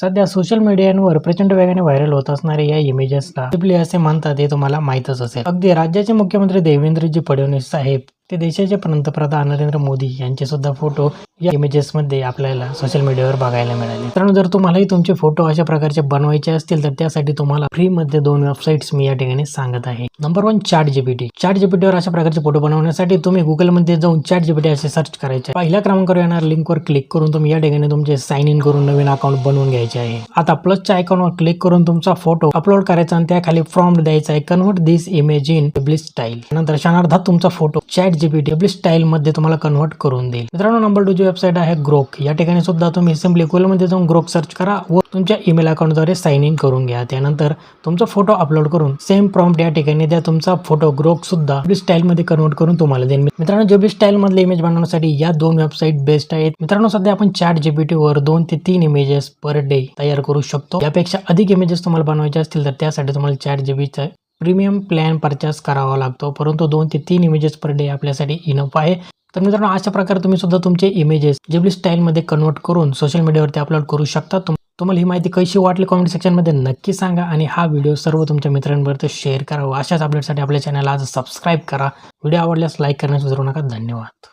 सध्या सोशल मीडियावर प्रचंड वेगाने व्हायरल होत असणाऱ्या या इमेजेसला टिपली असे म्हणतात हे तुम्हाला माहीतच असेल. अगदी राज्याचे मुख्यमंत्री देवेंद्रजी फडणवीस साहेब ते देशाचे पंतप्रधान नरेंद्र मोदी यांचे सुद्धा फोटो या इमेजेस मध्ये आपल्याला सोशल मीडियावर बघायला मिळाले. मित्रांनो जर तुम्हालाही तुमचे फोटो अशा प्रकारचे बनवायचे असतील तर त्यासाठी तुम्हाला फ्री मध्ये दोन वेबसाईट्स मी या ठिकाणी सांगत आहे. Number one chat GPT chat जीपीटीवर अशा प्रकारचे फोटो बनवण्यासाठी तुम्ही गुगलमध्ये जाऊन चॅट जीपीटी असे सर्च करायचे. पहिल्या क्रमांकावर येणार लिंकवर क्लिक करून तुम्ही या ठिकाणी तुमचे साइन इन करून नवीन अकाउंट बनवून घ्यायचे आहे. आता प्लसच्या आयकॉनवर क्लिक करून तुमचा फोटो अपलोड करायचा आणि त्याखाली फॉर्म द्यायचा आहे convert this image in publish style नंतर क्षणार्धात तुमचा photo chat GPT publish style मध्ये तुम्हाला कन्वर्ट करून देईल. मित्रांनो नंबर टू ची वेबसाईट आहे ग्रोक. या ठिकाणी सुद्धा तुम्ही सिम्पली मध्ये जाऊन ग्रोक सर्च करा व तुमच्या ईमेल अकाउंटद्वारे साइन इन करून घ्या. त्यानंतर तुमचा फोटो अपलोड करून सेम प्रॉम्प्ट या ठिकाणी द्या. तुमचा फोटो ग्रोक सुद्धा पब्लिश स्टाईल मध्ये कन्वर्ट करून तुम्हाला देईन. मित्रांनो जेबी स्टाईल मधले इमेज बनवण्यासाठी या दोन वेबसाईट बेस्ट आहेत. मित्रांनो सध्या आपण चॅट जीपीटी वर दोन ते तीन इमेजेस पर डे तयार करू शकतो. यापेक्षा अधिक इमेजेस तुम्हाला बनवायचे असतील तर त्यासाठी तुम्हाला चॅट जीबीचा प्रीमियम प्लॅन परचेस करावा लागतो. परंतु दोन ते तीन इमेजेस पर डे आपल्यासाठी इनफ आहे. तर मित्रांनो अशा प्रकारे तुम्ही सुद्धा तुमचे इमेजेस जेबली स्टाईलमध्ये कन्वर्ट करून सोशल मीडियावरती अपलोड करू शकता. तुम तुम्हाला ही माहिती कशी वाटली कॉमेंट सेक्शनमध्ये नक्की सांगा आणि हा व्हिडिओ सर्व तुमच्या मित्रांपर्यंत शेअर करा व अशाच अपडेटसाठी आपल्या चॅनल आज सबस्क्राईब करा. व्हिडिओ आवडल्यास लाईक करण्यास विसरू नका. धन्यवाद.